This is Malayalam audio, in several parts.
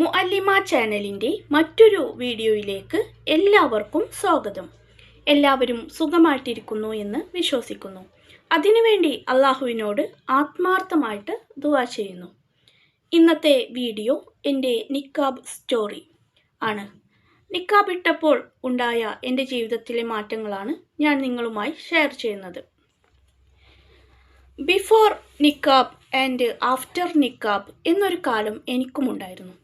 മുഅല്ലിമ ചാനലിന്റെ മറ്റൊരു വീഡിയോയിലേക്ക് എല്ലാവർക്കും സ്വാഗതം. എല്ലാവരും സുഖമായിട്ടിരിക്കുന്നു എന്ന് വിശ്വസിക്കുന്നു. അതിനുവേണ്ടി അള്ളാഹുവിനോട് ആത്മാർത്ഥമായിട്ട് ദുവാ ചെയ്യുന്നു. ഇന്നത്തെ വീഡിയോ എന്റെ നിക്കാബ് സ്റ്റോറി ആണ്. നിക്കാബ് ഇട്ടപ്പോൾ ഉണ്ടായ എന്റെ ജീവിതത്തിലെ മാറ്റങ്ങളാണ് ഞാൻ നിങ്ങളുമായി ഷെയർ ചെയ്യുന്നത്. Before niqab and after niqab എന്നൊരു കാലം എനിക്കുമുണ്ടായിരുന്നു.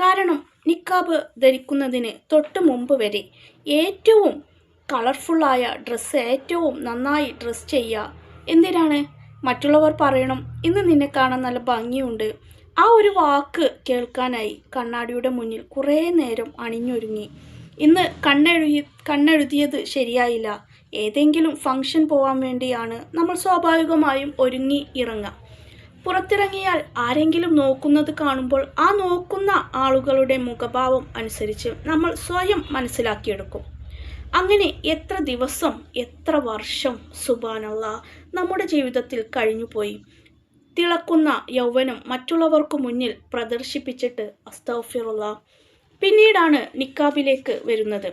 കാരണം നിക്കാബ് ധരിക്കുന്നതിന് തൊട്ട് മുമ്പ് വരെ ഏറ്റവും കളർഫുള്ളായ ഡ്രസ്സ് ഏറ്റവും നന്നായി ഡ്രസ് ചെയ്യുക. എന്തിനാണ്? മറ്റുള്ളവർ പറയണം. ഇന്ന് നിന്നെ കാണാൻ നല്ല ഭംഗിയുണ്ട്. ആ ഒരു വാക്ക് കേൾക്കാനായി കണ്ണാടിയുടെ മുന്നിൽ കുറേ നേരം അണിഞ്ഞൊരുങ്ങി. ഇന്ന് കണ്ണെഴുതി കണ്ണെഴുതിയത് ശരിയായില്ല. ഏതെങ്കിലും ഫംഗ്ഷൻ പോകാൻ വേണ്ടിയാണ് നമ്മൾ സ്വാഭാവികമായും ഒരുങ്ങി ഇറങ്ങുക. പുറത്തിറങ്ങിയാൽ ആരെങ്കിലും നോക്കുന്നത് കാണുമ്പോൾ ആ നോക്കുന്ന ആളുകളുടെ മുഖഭാവം അനുസരിച്ച് നമ്മൾ സ്വയം മനസ്സിലാക്കിയെടുക്കും. അങ്ങനെ എത്ര ദിവസം എത്ര വർഷം സുബാനുള്ള നമ്മുടെ ജീവിതത്തിൽ കഴിഞ്ഞുപോയി. തിളക്കുന്ന യൗവനം മറ്റുള്ളവർക്ക് മുന്നിൽ പ്രദർശിപ്പിച്ചിട്ട് അസ്തഫിറുള്ള പിന്നീടാണ് നിക്കാബിലേക്ക് വരുന്നത്.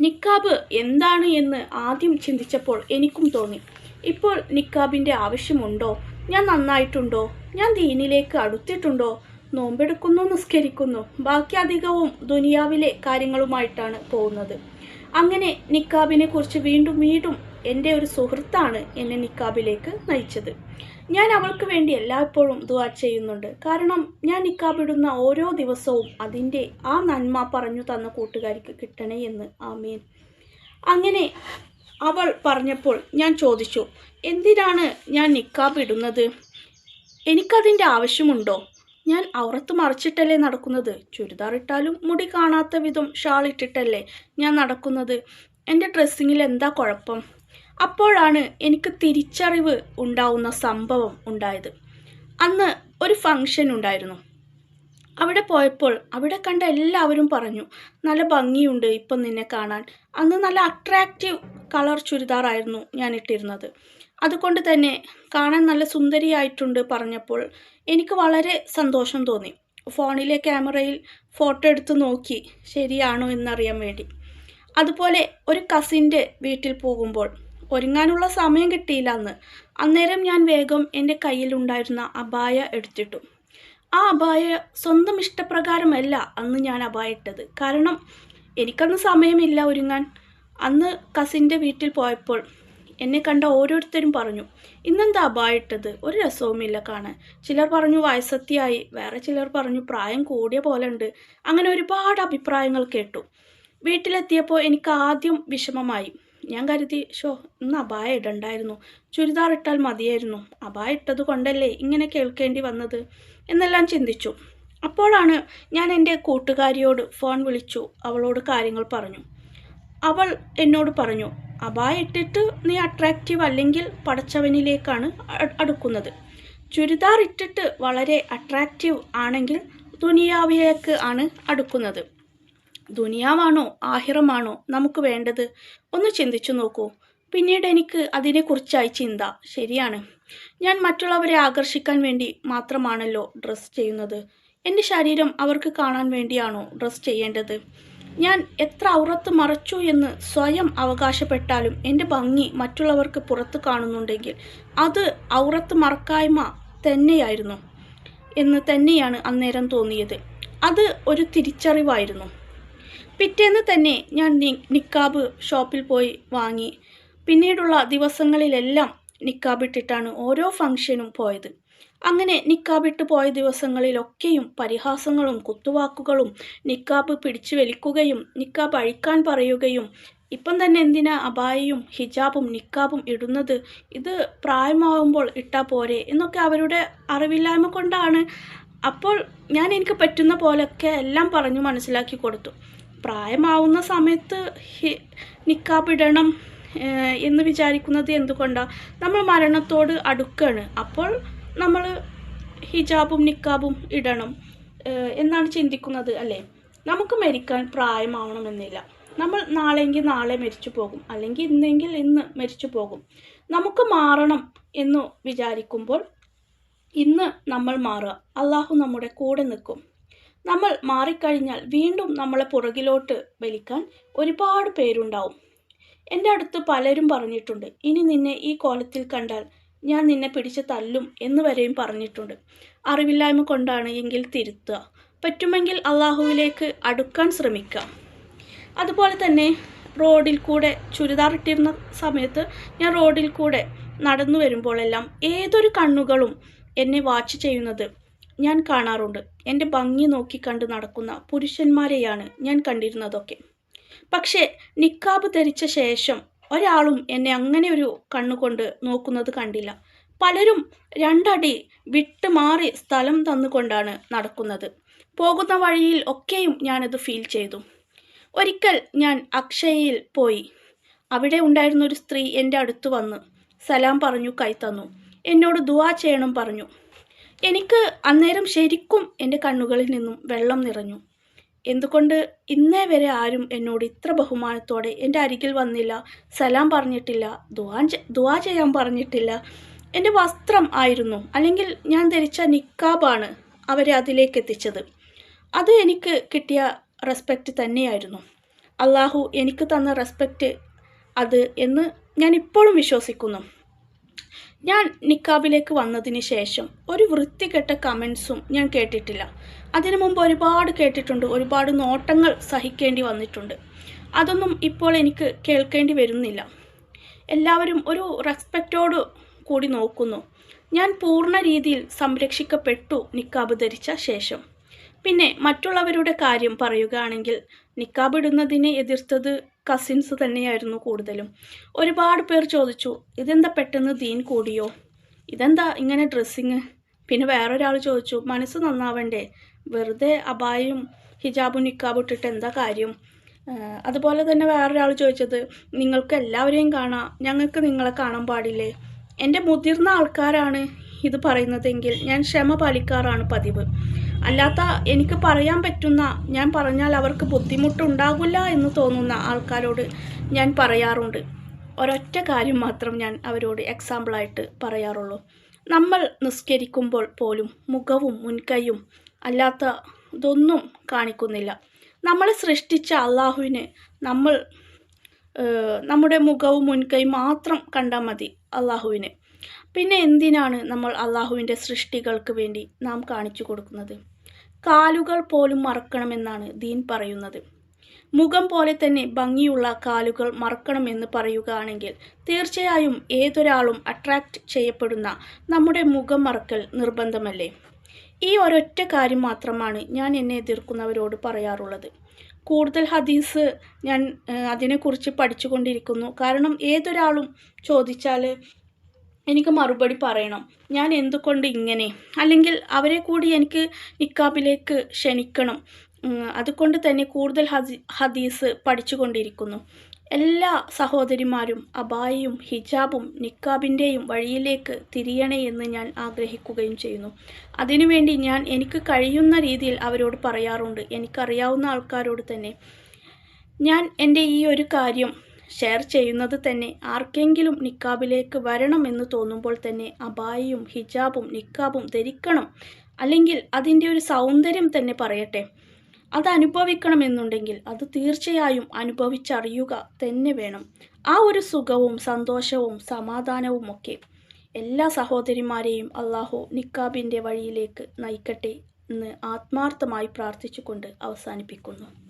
നിക്കാബ് എന്താണ് എന്ന് ആദ്യം ചിന്തിച്ചപ്പോൾ എനിക്കും തോന്നി. ഇപ്പോൾ നിക്കാബിന്റെ ആവശ്യമുണ്ടോ? ഞാൻ നന്നായിട്ടുണ്ടോ? ഞാൻ ദീനിലേക്ക് അടുത്തിട്ടുണ്ടോ? നോമ്പെടുക്കുന്നു നിസ്കരിക്കുന്നു. ബാക്കി അധികവും ദുനിയാവിലെ കാര്യങ്ങളുമായിട്ടാണ് പോകുന്നത്. അങ്ങനെ നിക്കാബിനെ കുറിച്ച് വീണ്ടും വീണ്ടും എന്റെ ഒരു സുഹൃത്താണ് എന്നെ നിക്കാബിലേക്ക് നയിച്ചത്. ഞാൻ അവൾക്ക് വേണ്ടി എല്ലായ്പ്പോഴും ദുവാ ചെയ്യുന്നുണ്ട്. കാരണം ഞാൻ നിക്കാബിടുന്ന ഓരോ ദിവസവും അതിന്റെ ആ നന്മ പറഞ്ഞു തന്ന കൂട്ടുകാരിക്ക് കിട്ടണേ എന്ന്. ആമീൻ. അങ്ങനെ അവൾ പറഞ്ഞപ്പോൾ ഞാൻ ചോദിച്ചു എന്തിനാണ് ഞാൻ നിക്കാബ് ഇടുന്നത് എനിക്കതിന്റെ ആവശ്യമുണ്ടോ? ഞാൻ ഔറത്ത് മറിച്ചിട്ടല്ലേ നടക്കുന്നത്? ചുരിദാർ ഇട്ടാലും മുടി കാണാത്ത വിധം ഷാൾ ഇട്ടിട്ടല്ലേ ഞാൻ നടക്കുന്നത്? എന്റെ ഡ്രസ്സിങ്ങിൽ എന്താ കുഴപ്പം? അപ്പോഴാണ് എനിക്ക് തിരിച്ചറിവ് ഉണ്ടാവുന്ന സംഭവം ഉണ്ടായത്. അന്ന് ഒരു ഫങ്ഷൻ ഉണ്ടായിരുന്നു. അവിടെ പോയപ്പോൾ അവിടെ കണ്ട എല്ലാവരും പറഞ്ഞു നല്ല ഭംഗിയുണ്ട് ഇപ്പം നിന്നെ കാണാൻ. അന്ന് നല്ല അട്രാക്റ്റീവ് കളർ ചുരിദാറായിരുന്നു ഞാൻ ഇട്ടിരുന്നത്. അതുകൊണ്ട് തന്നെ കാണാൻ നല്ല സുന്ദരിയായിട്ടുണ്ട് പറഞ്ഞപ്പോൾ എനിക്ക് വളരെ സന്തോഷം തോന്നി. ഫോണിലെ ക്യാമറയിൽ ഫോട്ടോ എടുത്ത് നോക്കി ശരിയാണോ എന്നറിയാൻ വേണ്ടി. അതുപോലെ ഒരു കസിന്റെ വീട്ടിൽ പോകുമ്പോൾ ഒരുങ്ങാനുള്ള സമയം കിട്ടിയില്ല അന്ന്. അന്നേരം ഞാൻ വേഗം എന്റെ കയ്യിലുണ്ടായിരുന്ന അബായ എടുത്തിട്ടു. ആ അബായ സ്വന്തം ഇഷ്ടപ്രകാരമല്ല അന്ന് ഞാൻ അബായ ഇട്ടത്. കാരണം എനിക്കന്ന് സമയമില്ല ഒരുങ്ങാൻ. അന്ന് കസിന്റെ വീട്ടിൽ പോയപ്പോൾ എന്നെ കണ്ട ഓരോരുത്തരും പറഞ്ഞു ഇന്നെന്താ അബായ ഇട്ടത്? ഒരു രസവുമില്ല കാണാൻ. ചിലർ പറഞ്ഞു വയസ്സത്തിയായി വേറെ ചിലർ പറഞ്ഞു പ്രായം കൂടിയ പോലെ ഉണ്ട്. അങ്ങനെ ഒരുപാട് അഭിപ്രായങ്ങൾ കേട്ടു. വീട്ടിലെത്തിയപ്പോൾ എനിക്ക് ആദ്യം വിഷമമായി. ഞാൻ കരുതി ഷോ ഇന്ന് അബായ ഇടണ്ടായിരുന്നു. ചുരിദാർ ഇട്ടാൽ മതിയായിരുന്നു. അബായ ഇട്ടത് കൊണ്ടല്ലേ ഇങ്ങനെ കേൾക്കേണ്ടി വന്നത്? എന്നെല്ലാം ചിന്തിച്ചു. അപ്പോഴാണ് ഞാൻ എന്റെ കൂട്ടുകാരിയോട് ഫോൺ വിളിച്ചു. അവളോട് കാര്യങ്ങൾ പറഞ്ഞു. അവൾ എന്നോട് പറഞ്ഞു അബായ ഇട്ടിട്ട് നീ അട്രാക്റ്റീവ് അല്ലെങ്കിൽ പടച്ചവനിലേക്കാണ് അടുക്കുന്നത്. ചുരിദാർ ഇട്ടിട്ട് വളരെ അട്രാക്റ്റീവ് ആണെങ്കിൽ ദുനിയാവിലേക്ക് ആണ് അടുക്കുന്നത്. ദുനിയാവാണോ? ആഹിറമാണോ? നമുക്ക് വേണ്ടത്? ഒന്ന് ചിന്തിച്ചു നോക്കൂ. പിന്നീട് എനിക്ക് അതിനെക്കുറിച്ചായി ചിന്ത. ശരിയാണ്. ഞാൻ മറ്റുള്ളവരെ ആകർഷിക്കാൻ വേണ്ടി മാത്രമാണല്ലോ ഡ്രസ്സ് ചെയ്യുന്നത്. എന്റെ ശരീരം അവർക്ക് കാണാൻ വേണ്ടിയാണോ ഡ്രസ്സ് ചെയ്യേണ്ടത്? ഞാൻ എത്ര ഔറത്ത് മറച്ചു എന്ന് സ്വയം അവകാശപ്പെട്ടാലും എന്റെ ഭംഗി മറ്റുള്ളവർക്ക് പുറത്ത് കാണുന്നുണ്ടെങ്കിൽ അത് ഔറത്ത് മറക്കായ്മ തന്നെയായിരുന്നു. എന്ന് തന്നെയാണ് അന്നേരം തോന്നിയത്. അത് ഒരു തിരിച്ചറിവായിരുന്നു. പിറ്റേന്ന് തന്നെ ഞാൻ നിക്കാബ് ഷോപ്പിൽ പോയി വാങ്ങി. പിന്നീടുള്ള ദിവസങ്ങളിലെല്ലാം നിക്കാബ് നിക്കാബിട്ടിട്ടാണ് ഓരോ ഫംഗ്ഷനും പോയത്. അങ്ങനെ നിക്കാബിട്ട് പോയ ദിവസങ്ങളിലൊക്കെയും പരിഹാസങ്ങളും കുത്തുവാക്കുകളും നിക്കാബ് പിടിച്ചു വലിക്കുകയും നിക്കാബ് അഴിക്കാൻ പറയുകയും ഇപ്പം തന്നെ എന്തിനാ അബായയും ഹിജാബും നിക്കാബും ഇടുന്നത്? ഇത് പ്രായമാകുമ്പോൾ ഇട്ടാൽ പോരെ എന്നൊക്കെ അവരുടെ അറിവില്ലായ്മ കൊണ്ടാണ്. അപ്പോൾ ഞാൻ എനിക്ക് പറ്റുന്ന പോലൊക്കെ എല്ലാം പറഞ്ഞു മനസ്സിലാക്കി കൊടുത്തു. പ്രായമാവുന്ന സമയത്ത് നിക്കാബ് ഇടണം എന്ന് വിചാരിക്കുന്നത് എന്തുകൊണ്ടാണ് നമ്മൾ മരണത്തോട് അടുക്കാണ്. അപ്പോൾ നമ്മൾ ഹിജാബും നിക്കാബും ഇടണം എന്നാണ് ചിന്തിക്കുന്നത് അല്ലേ? നമുക്ക് മരിക്കാൻ പ്രായമാവണമെന്നില്ല. നമ്മൾ നാളെങ്കിൽ നാളെ മരിച്ചു പോകും. അല്ലെങ്കിൽ ഇന്നെങ്കിൽ ഇന്ന് മരിച്ചു പോകും. നമുക്ക് മാറണം എന്ന് വിചാരിക്കുമ്പോൾ ഇന്ന് നമ്മൾ മാറുക. അള്ളാഹു നമ്മുടെ കൂടെ നിൽക്കും. നമ്മൾ മാറിക്കഴിഞ്ഞാൽ വീണ്ടും നമ്മളെ പുറകിലോട്ട് വലിക്കാൻ ഒരുപാട് പേരുണ്ടാവും. എന്റെ അടുത്ത് പലരും പറഞ്ഞിട്ടുണ്ട് ഇനി നിന്നെ ഈ കോലത്തിൽ കണ്ടാൽ ഞാൻ നിന്നെ പിടിച്ച് തല്ലും എന്ന് വരെയും പറഞ്ഞിട്ടുണ്ട്. അറിവില്ലായ്മ കൊണ്ടാണ് എങ്കിൽ തിരുത്തുക. പറ്റുമെങ്കിൽ അള്ളാഹുവിലേക്ക് അടുക്കാൻ ശ്രമിക്കാം അതുപോലെ തന്നെ റോഡിൽ കൂടെ ചുരിദാർ ഇട്ടിരുന്ന സമയത്ത് ഞാൻ റോഡിൽ കൂടെ നടന്നു വരുമ്പോഴെല്ലാം ഏതൊരു കണ്ണുകളും എന്നെ വാച്ച് ചെയ്യുന്നത് ഞാൻ കാണാറുണ്ട്. എന്റെ ഭംഗി നോക്കി കണ്ട് നടക്കുന്ന പുരുഷന്മാരെയാണ് ഞാൻ കണ്ടിരുന്നതൊക്കെ. പക്ഷേ നിക്കാബ് ധരിച്ച ശേഷം ഒരാളും എന്നെ അങ്ങനെ ഒരു കണ്ണുകൊണ്ട് നോക്കുന്നത് കണ്ടില്ല. പലരും രണ്ടടി വിട്ട് മാറി സ്ഥലം തന്നുകൊണ്ടാണ് നടക്കുന്നത്. പോകുന്ന വഴിയിൽ ഒക്കെയും ഞാനത് ഫീൽ ചെയ്തു. ഒരിക്കൽ ഞാൻ അക്ഷയയിൽ പോയി. അവിടെ ഉണ്ടായിരുന്ന ഒരു സ്ത്രീ എന്റെ അടുത്ത് വന്ന് സലാം പറഞ്ഞു കൈ തന്നു. എന്നോട് ദുവാ ചെയ്യണം പറഞ്ഞു. എനിക്ക് അന്നേരം ശരിക്കും എന്റെ കണ്ണുകളിൽ നിന്നും വെള്ളം നിറഞ്ഞു. എന്തുകൊണ്ട് ഇന്നേ വരെ ആരും എന്നോട് ഇത്ര ബഹുമാനത്തോടെ എന്റെ അരികിൽ വന്നില്ല സലാം പറഞ്ഞിട്ടില്ല ദുവാ ചെ- ദുവാ ചെയ്യാൻ പറഞ്ഞിട്ടില്ല. എന്റെ വസ്ത്രം ആയിരുന്നു അല്ലെങ്കിൽ ഞാൻ ധരിച്ച നിക്കാബാണ് അവരെ അതിലേക്ക് എത്തിച്ചത്. അത് എനിക്ക് കിട്ടിയ റെസ്പെക്റ്റ് തന്നെയായിരുന്നു. അള്ളാഹു എനിക്ക് തന്ന റെസ്പെക്റ്റ് അത് എന്ന് ഞാൻ ഇപ്പോഴും വിശ്വസിക്കുന്നു. ഞാൻ നിക്കാബിലേക്ക് വന്നതിന് ശേഷം ഒരു വൃത്തികെട്ട കമൻസും ഞാൻ കേട്ടിട്ടില്ല. അതിനു മുമ്പ് ഒരുപാട് കേട്ടിട്ടുണ്ട് ഒരുപാട് നോട്ടങ്ങൾ സഹിക്കേണ്ടി വന്നിട്ടുണ്ട്. അതൊന്നും ഇപ്പോൾ എനിക്ക് കേൾക്കേണ്ടി വരുന്നില്ല. എല്ലാവരും ഒരു റെസ്പെക്റ്റോട് കൂടി നോക്കുന്നു. ഞാൻ പൂർണ രീതിയിൽ സംരക്ഷിക്കപ്പെട്ടു നിക്കാബ് ധരിച്ച ശേഷം. പിന്നെ മറ്റുള്ളവരുടെ കാര്യം പറയുകയാണെങ്കിൽ നിക്കാബ് ഇടുന്നതിനെ എതിർത്തത് കസിൻസ് തന്നെയായിരുന്നു കൂടുതലും. ഒരുപാട് പേർ ചോദിച്ചു ഇതെന്താ പെട്ടെന്ന് ദീൻ കൂടിയോ? ഇതെന്താ ഇങ്ങനെ ഡ്രസ്സിങ് പിന്നെ വേറൊരാൾ ചോദിച്ചു മനസ്സ് നന്നാവണ്ടേ? വെറുതെ അബായും ഹിജാബും നിക്കാബും ഇട്ടിട്ട് എന്താ കാര്യം? അതുപോലെ തന്നെ വേറൊരാൾ ചോദിച്ചത് നിങ്ങൾക്ക് എല്ലാവരെയും കാണാം ഞങ്ങൾക്ക് നിങ്ങളെ കാണാൻ പാടില്ലേ? എന്റെ മുതിർന്ന ആൾക്കാരാണ് ഇത് പറയുന്നതെങ്കിൽ ഞാൻ ക്ഷമ പാലിക്കാറാണ് പതിവ്. അല്ലാത്ത എനിക്ക് പറയാൻ പറ്റുന്ന ഞാൻ പറഞ്ഞാൽ അവർക്ക് ബുദ്ധിമുട്ടുണ്ടാകില്ല എന്ന് തോന്നുന്ന ആൾക്കാരോട് ഞാൻ പറയാറുണ്ട്. ഒരൊറ്റ കാര്യം മാത്രം ഞാൻ അവരോട് എക്സാമ്പിളായിട്ട് പറയാറുള്ളൂ. നമ്മൾ നിസ്കരിക്കുമ്പോൾ പോലും മുഖവും മുൻകൈയും അല്ലാത്ത ഇതൊന്നും കാണിക്കുന്നില്ല. നമ്മളെ സൃഷ്ടിച്ച അള്ളാഹുവിന് നമ്മൾ നമ്മുടെ മുഖവും മുൻകൈ മാത്രം കണ്ടാൽ മതി അള്ളാഹുവിന്. പിന്നെ എന്തിനാണ് നമ്മൾ അള്ളാഹുവിന്റെ സൃഷ്ടികൾക്ക് വേണ്ടി നാം കാണിച്ചു കൊടുക്കുന്നത്? കാലുകൾ പോലും മറക്കണമെന്നാണ് ദീൻ പറയുന്നത്. മുഖം പോലെ തന്നെ ഭംഗിയുള്ള കാലുകൾ മറക്കണമെന്ന് പറയുകയാണെങ്കിൽ തീർച്ചയായും ഏതൊരാളും അട്രാക്റ്റ് ചെയ്യപ്പെടുന്ന നമ്മുടെ മുഖം മറക്കൽ നിർബന്ധമല്ലേ? ഈ ഒരൊറ്റ കാര്യം മാത്രമാണ് ഞാൻ എന്നെ എതിർക്കുന്നവരോട് പറയാറുള്ളത്. കൂടുതൽ ഹദീസ് ഞാൻ അതിനെക്കുറിച്ച് പഠിച്ചുകൊണ്ടിരിക്കുന്നു. കാരണം ഏതൊരാളും ചോദിച്ചാൽ എനിക്ക് മറുപടി പറയണം. ഞാൻ എന്തുകൊണ്ട് ഇങ്ങനെ? അല്ലെങ്കിൽ അവരെ കൂടി എനിക്ക് നിക്കാബിലേക്ക് ക്ഷണിക്കണം. അതുകൊണ്ട് തന്നെ കൂടുതൽ ഹദീ ഹദീസ് പഠിച്ചുകൊണ്ടിരിക്കുന്നു. എല്ലാ സഹോദരിമാരും അബായയും ഹിജാബും നിക്കാബിന്റെയും വഴിയിലേക്ക് തിരിയണേ എന്ന് ഞാൻ ആഗ്രഹിക്കുകയും ചെയ്യുന്നു. അതിനുവേണ്ടി ഞാൻ എനിക്ക് കഴിയുന്ന രീതിയിൽ അവരോട് പറയാറുണ്ട്. എനിക്കറിയാവുന്ന ആൾക്കാരോട് തന്നെ. ഞാൻ എന്റെ ഈ ഒരു കാര്യം ഷെയർ ചെയ്യുന്നത് തന്നെ ആർക്കെങ്കിലും നിക്കാബിലേക്ക് വരണം എന്ന് തോന്നുമ്പോൾ തന്നെ അബായയും ഹിജാബും നിക്കാബും ധരിക്കണം. അല്ലെങ്കിൽ അതിന്റെ ഒരു സൗന്ദര്യം തന്നെ പറയട്ടെ. അത് അനുഭവിക്കണമെന്നുണ്ടെങ്കിൽ അത് തീർച്ചയായും അനുഭവിച്ചറിയുക തന്നെ വേണം. ആ ഒരു സുഖവും സന്തോഷവും സമാധാനവും ഒക്കെ എല്ലാ സഹോദരിമാരെയും അള്ളാഹു നിക്കാബിന്റെ വഴിയിലേക്ക് നയിക്കട്ടെ എന്ന് ആത്മാർത്ഥമായി പ്രാർത്ഥിച്ചുകൊണ്ട് അവസാനിപ്പിക്കുന്നു.